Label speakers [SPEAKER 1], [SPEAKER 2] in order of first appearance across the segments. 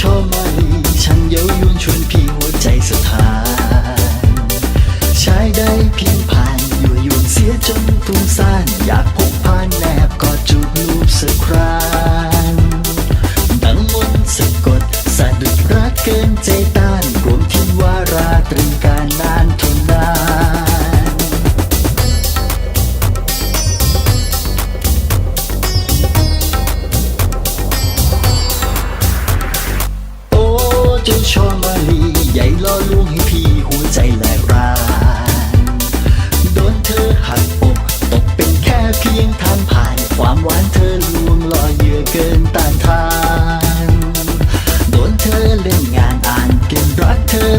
[SPEAKER 1] ชว์มารีฉันเย้ายวนชวนพี่หัวใจสถานชายได้พียงผ่านอยู่ยวนเสียจนฟุ้งซ่านอยากพกพานแนบกอดจูบรูปสักครั้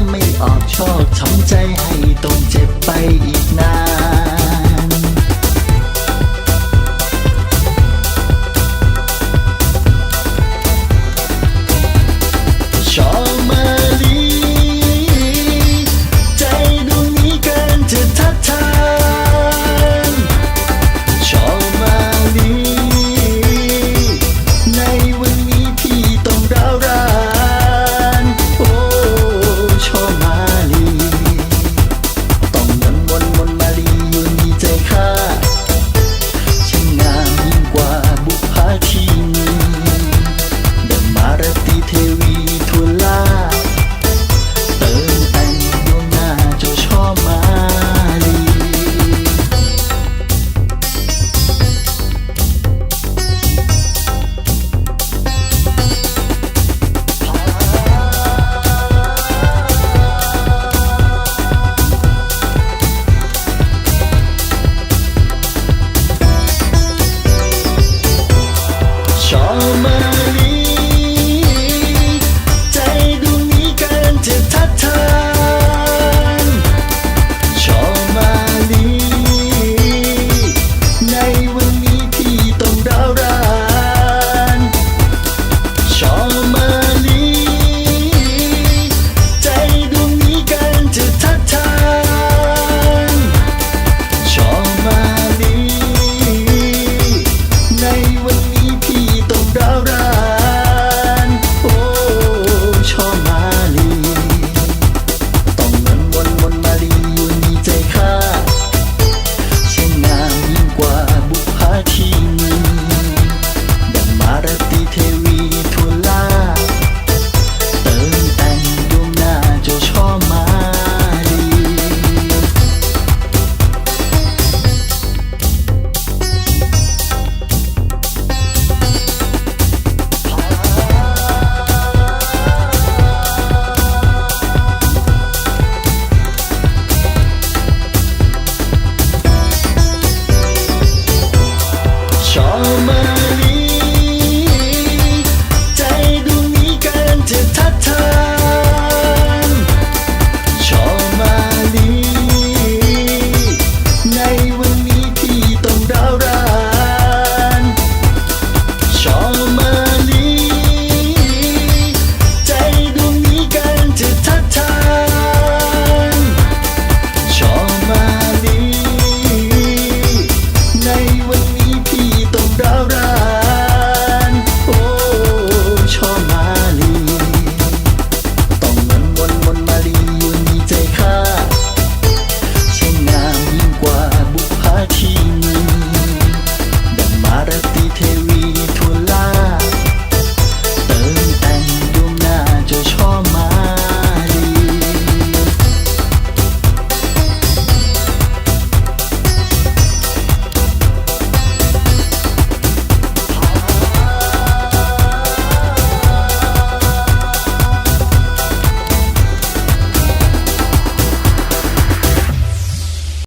[SPEAKER 1] ไม่ออกชอบทำใจให้ต้องเจ็บไปอีกนาน